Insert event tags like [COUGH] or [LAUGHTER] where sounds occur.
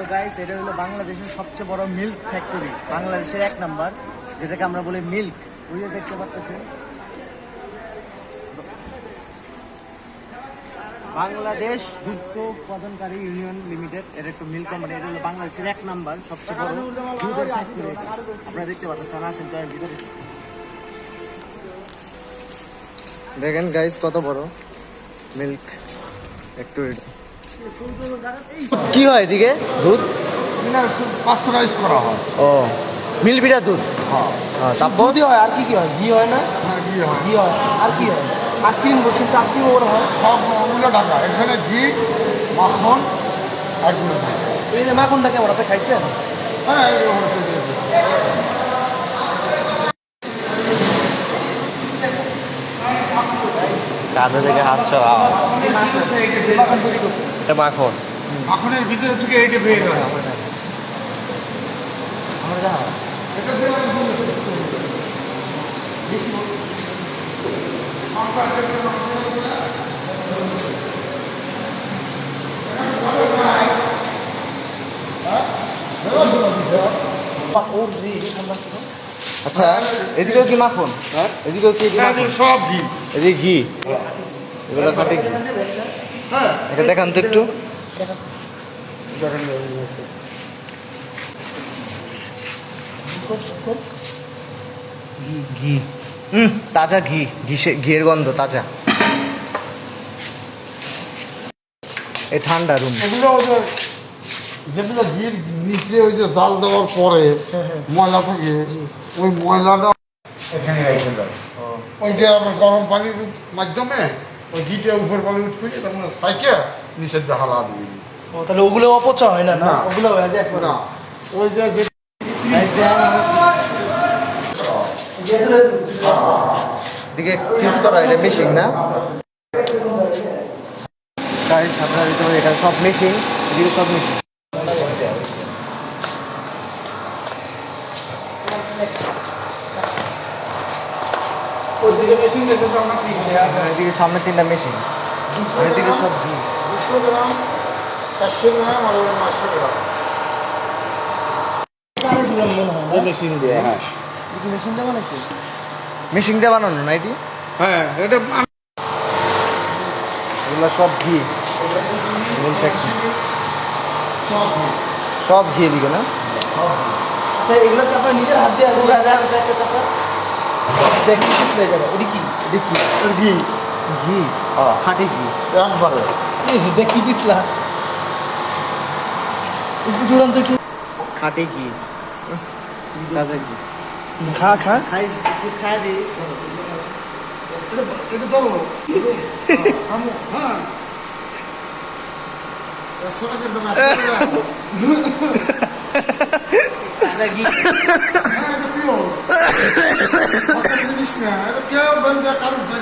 তো গাইস এটা হলো বাংলাদেশের সবচেয়ে বড় মিল্ক ফ্যাক্টরি বাংলাদেশের এক নাম্বার যেটাকে আমরা বলি মিল্ক ওই দেখতে পাচ্ছেন? বাংলাদেশ দুগ্ধ উৎপাদনকারী ইউনিয়ন লিমিটেড এটা একটু মিল্ক কোম্পানি এটা হলো বাংলাদেশের এক নাম্বার সবচেয়ে বড় দুধের ফ্যাক্টরি আপনারা দেখতে পাচ্ছেন, আসেন চয়ের ভিতরে। দেখেন গাইস কত বড় মিল্ক একটু কি হয় এদিকে? দুধ? পাস্টারাইজ করা হয়। ও মিলবিটা দুধ? হ্যাঁ। তারপর? দুধই হয় আর কি কি হয়? ঘি হয় না? হ্যাঁ, ঘি হয়। ঘি হয়। আর কি হয়? আইসক্রিম বসে আইসক্রিম ওর হয়। সব ওগুলো টাকা এখানে ঘি মাখন আর। এই যে মাখনটা কেমন আপনি খাইছেন হ্যাঁ কাঁধে থেকে হাত চলা এটা মাখন। মাখনের ভিতরে থেকে এইটা বের হয়। আচ্ছা এদিকেও কি মাখন? এদিকেও কি সব ঘি। এদিকে ঘি। এগুলো ঘি এটা দেখান তো একটু। ঘি। হুম তাজা ঘি। ঘিসে ঘিয়ের গন্ধ তাজা। এই ঠান্ডা রুম এগুলো ওই যে যেগুলো ঘির নিচে ওই যে জাল দেওয়ার পরে ময়লা থাকে ওই ময়লাটা এখানে রেখে দেয় ওইটা আবার গরম পানির মাধ্যমে ওই ঘিটা উপর পানি উঠবে তখন সাইকে নিচের দিয়ে হালা দিবি। ও তাহলে ওগুলো অপচয় হয় না না। ওগুলো হয়ে যায়। না। ওই যে যে- দিকে করা এটা না? আপনারা এখানে সব মেশিন এদিকে সব মেশিন ওদিকে মেশিন দেখে তো আমরা কি করি? এদিকে সামনে তিনটা মেশিন এদিকে সব ঘি দুশো গ্রাম চারশো গ্রাম আর পাঁচশো গ্রাম। মেশিন দিয়ে হ্যাঁ। মেশিন দিয়ে বানাইছে? মেশিন দিয়ে বানানো না এটি? হ্যাঁ এটা এগুলো সব ঘি। সব ঘি। সব এদিকে না? আচ্ছা এগুলো কি আপনার নিজের হাত দিয়ে দেখি হয়ে যাবে। এটি কি? দেখি। ঘি। ঘি? হ্যাঁ। খাঁটি ঘি। একবারে দেখি পিসলা একটু দুরন্ত খাঁটি ঘি। তাজা ঘি। খা খা। খাই একটু খাই এটা ধরো হ্যাঁ একশো [LAUGHS] out of the